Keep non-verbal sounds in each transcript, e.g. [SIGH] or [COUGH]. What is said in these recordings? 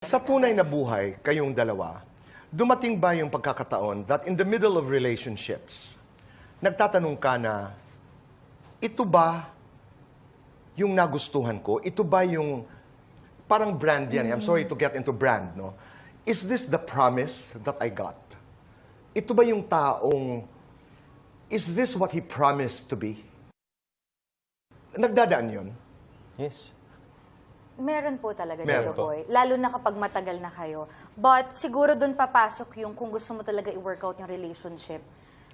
Sa tunay na buhay, kayong dalawa, dumating ba yung pagkakataon that in the middle of relationships, nagtatanong ka na, ito ba yung nagustuhan ko? Ito ba yung, parang brand yan. eh. I'm sorry to get into brand, no? Is this the promise that I got? Ito ba yung taong, is this what he promised to be? Nagdadaan yun? Yes. Meron po talaga Meron dito, po. boy. Lalo na kapag matagal na kayo. But siguro doon papasok yung kung gusto mo talaga i-work out yung relationship.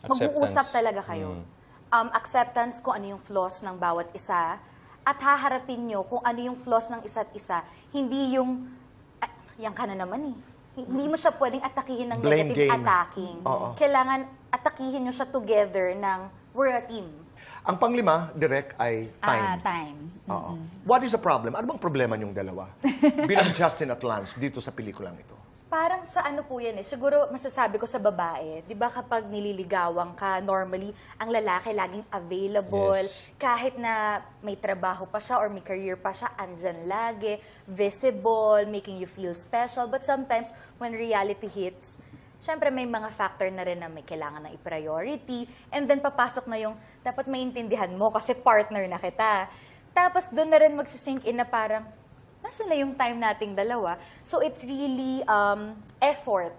Mag-uusap Acceptance. talaga kayo. Um, acceptance kung ano yung flaws ng bawat isa. At haharapin nyo kung ano yung flaws ng isa't isa. Hindi yung, ah, yan ka na naman eh. Hindi mo siya pwedeng atakihin ng Blame negative game. attacking. Oo. Kailangan atakihin nyo siya together ng we're a team. Ang panglima, direct, ay time. Ah, time. Oo. What is the problem? Ano bang problema niyong dalawa? [LAUGHS] Bilang Justin at Lance dito sa pelikulang ito. Parang sa ano po yan eh, siguro masasabi ko sa babae, di ba kapag nililigawan ka, normally, ang lalaki laging available, Yes. kahit na may trabaho pa siya or may career pa siya, andyan lagi, visible, making you feel special. But sometimes, when reality hits, syempre may mga factor na rin na may kailangan na i-priority, and then papasok na yung, dapat maintindihan mo kasi partner na kita. Tapos doon na rin magsisink in na parang, nasa na yung time nating dalawa. So it really um, effort,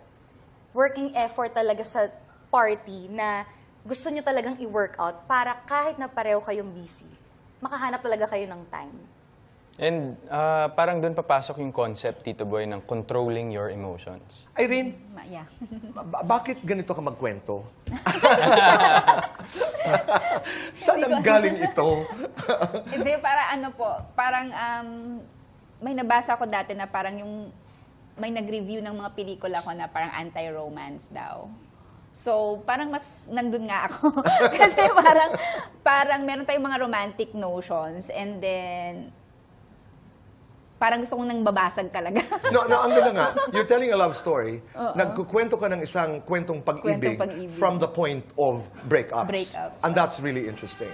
working effort talaga sa party na gusto nyo talagang i-workout para kahit na pareho kayong busy, makahanap talaga kayo ng time. And ah, parang doon papasok yung concept, Tito Boy, ng controlling your emotions. Irene, Ma- Yeah. ba- bakit ganito ka magkwento? [LAUGHS] Saan ang galing ito? [LAUGHS] Hindi, para ano po, parang um, may nabasa ko dati na parang yung may nag-review ng mga pelikula ko na parang anti-romance daw. So, parang mas nandun nga ako. [LAUGHS] Kasi parang, parang meron tayong mga romantic notions and then, parang gusto kong nang babasag talaga. [LAUGHS] No, no, ang ganda nga. You're telling a love story. Nagkukwento ka ng isang kwentong pag-ibig Kwentong pag-ibig. from the point of breakups. Breakups. And that's really interesting.